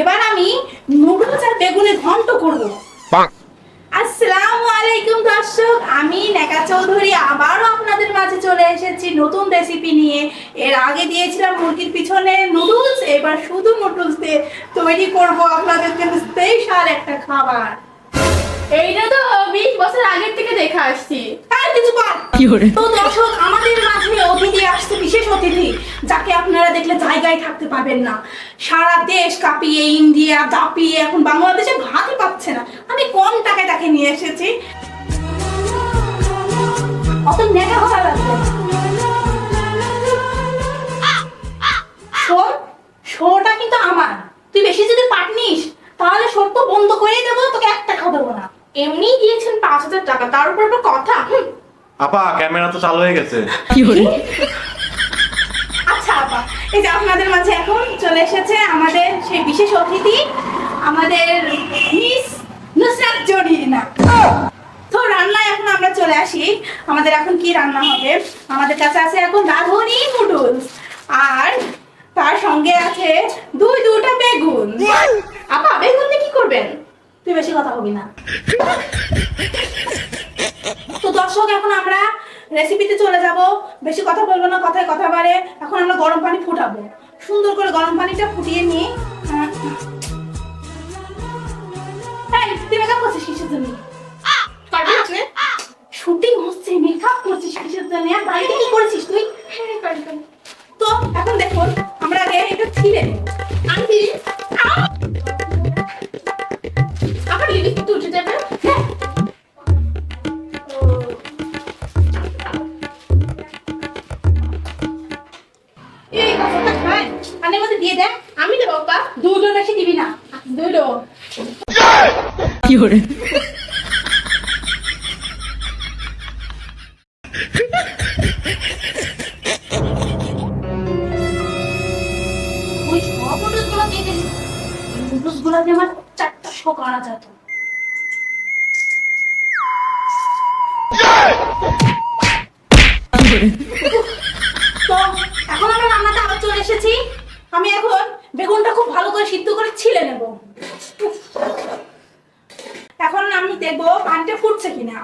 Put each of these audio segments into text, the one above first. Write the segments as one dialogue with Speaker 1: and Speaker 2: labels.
Speaker 1: এবার আমি নুডলস আর বেগুনের ঘন্ট করব। আসসালামু আলাইকুম দর্শক আমি নেকা চৌধুরী আবারও আপনাদের মাঝে চলে এসেছি নতুন রেসিপি নিয়ে। এর আগে দিয়েছিলাম মুরগির পিছনে নুডলস এবার শুধু নুডলস দিয়ে তৈরি করব আপনাদের জন্য স্পেশাল একটা খাবার।
Speaker 2: এইটা তো বিশ বছর আগের থেকে দেখে আসছি।
Speaker 1: তাই কিছু পার তো দর্শক আমাদের বিশেষ অতিথি যাকে আপনারা দেখলে জায়গায় থাকতে পারবেন না। সারা দেশ কাঁপিয়ে ইন্ডিয়া দাপিয়ে এখন বাংলাদেশে ভাতই পাচ্ছে না। আমি কম টাকায় তাকে নিয়ে এসেছি। অত নেগা হওয়া লাগবে শোন শোটা কিন্তু আমার। তুই বেশি যদি পাট নিস তাহলে শোর তো বন্ধ করেই দেবো তোকে এক টাকাও দেবো না।
Speaker 2: এমনি দিয়েছেন পাঁচ হাজার টাকা তার উপর আবার কথা।
Speaker 3: আপা ক্যামেরা তো চালু হয়ে গেছে।
Speaker 4: কি
Speaker 1: এই যে আপনাদের মাঝে এখন চলে এসেছে আমাদের সেই বিশেষ অতিথি, আমাদের মিস নুসরাত জরিনা। তো রান্নায় এখন আমরা চলে আসি। আমাদের এখন কি রান্না হবে? আমাদের কাছে আছে এখন রাঁধুনি নুডলস আর তার সঙ্গে আছে দুই দুটা বেগুন।
Speaker 2: আপা, বেগুন দিয়ে কি করবেন?
Speaker 1: তুই বেশি কথা হবি না। তো দর্শক, এখন আমরা রেসিপিতে চলে যাব। বেশি কথা বলব না কথায় কথা বাড়ে। এখন আমরা গরম পানি ফুটাবো। সুন্দর করে গরম পানিটা ফুটিয়ে নিয়ে মেকআপ করছিস কিসের জন্য? শুটিং হচ্ছে মেকআপ করছিস কিসের জন্য? আর বাড়িতে কি করেছিস তুই?
Speaker 2: হ্যাঁ,
Speaker 1: তো এখন দেখুন আমরা আগে এটা ছিঁড়ে নেব। দিয়ে দে।
Speaker 2: আমি দেবো আপা
Speaker 1: দুটো বেশি দিবি না। দুটো
Speaker 4: কি
Speaker 1: দিয়ে আমার চারটা শো করা? যেত তো এখন আমরা রান্নাতে আবার চলে এসেছি। আমি এখন বেগুনটা খুব ভালো করে সিদ্ধ করে ছিলে নেব। এখন আমি দেখব পানিটা ফুটছে কিনা।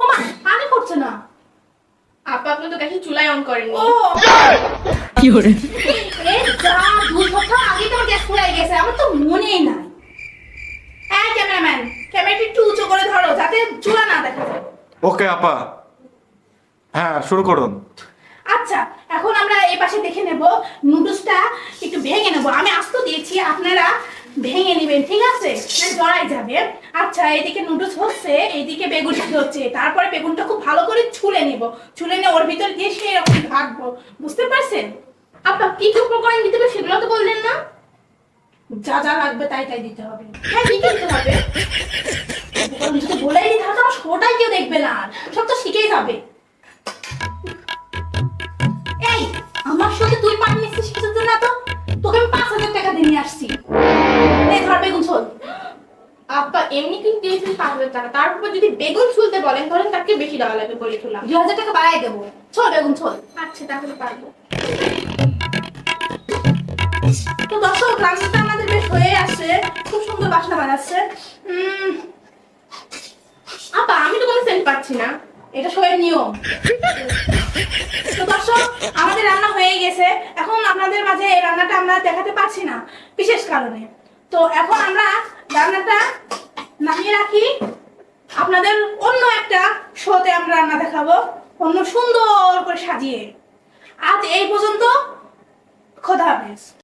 Speaker 1: ও মা পানি ফুটছে না।
Speaker 2: আপা আপনি তো গ্যাসের চুলাই অন করেননি
Speaker 1: ও।
Speaker 4: কি hore
Speaker 1: এ যা দুই সপ্তাহ আগে তো গ্যাস ফুরাই গেছে আমার তো মনেই নাই। হ্যাঁ ক্যামেরাম্যান ক্যামেরাটি একটু উঁচু করে ধরো যাতে চূড়া না দেখা যায়।
Speaker 3: ওকে আপা। হ্যাঁ শুরু করুন।
Speaker 1: আচ্ছা এই পাশে দেখে নেব, নুডলসটা একটু ভেঙে নেব। আমি আস্ত দিয়েছি, আপনারা ভেঙে নেবেন, ঠিক আছে? জড়াই যাবে। আচ্ছা এদিকে নুডলস হচ্ছে এইদিকে বেগুন হচ্ছে তারপরে বেগুনটা খুব ভালো করে ছুলে নেব। ছুলে নিয়ে ওর ভিতর দিয়ে সেই রকম ভাগবো। বুঝতে পারছেন?
Speaker 2: আপা, কি কি উপকরণ দিতে হবে সেগুলো তো বললেন না?
Speaker 1: যা যা লাগবে তাই তাই দিতে হবে।
Speaker 2: হ্যাঁ কি কিনতে হবে? এমনি কিন্তু দিয়েছেন পাঁচ হাজার টাকা তার উপর যদি বেগুন ছুলতে বলেন তাহলে তাকে বেশি দেওয়া লাগবে বলে তুলাম
Speaker 1: দুই হাজার টাকা বাড়াই দেবো। ছোল বেগুন ছোল।
Speaker 2: আচ্ছা তাহলে পারব।
Speaker 1: তো দর্শক রান্নাটা আমাদের বেশ হয়ে আসছে। খুব সুন্দর বাসনা বানাচ্ছে।
Speaker 2: আপা আমি তো কোনো সেন্ট পাচ্ছি না।
Speaker 1: এটা শোয়ের নিয়ম। তো দর্শক আমাদের রান্না হয়ে গেছে। এখন আপনাদের মাঝে এই রান্নাটা আমরা দেখাতে পারছি না বিশেষ কারণে। তো এখন আমরা রান্নাটা নামিয়ে রাখি। আপনাদের অন্য একটা শোতে আমরা রান্না দেখাবো, অন্য সুন্দর করে সাজিয়ে। আজ এই পর্যন্ত, খোদা হাফেজ।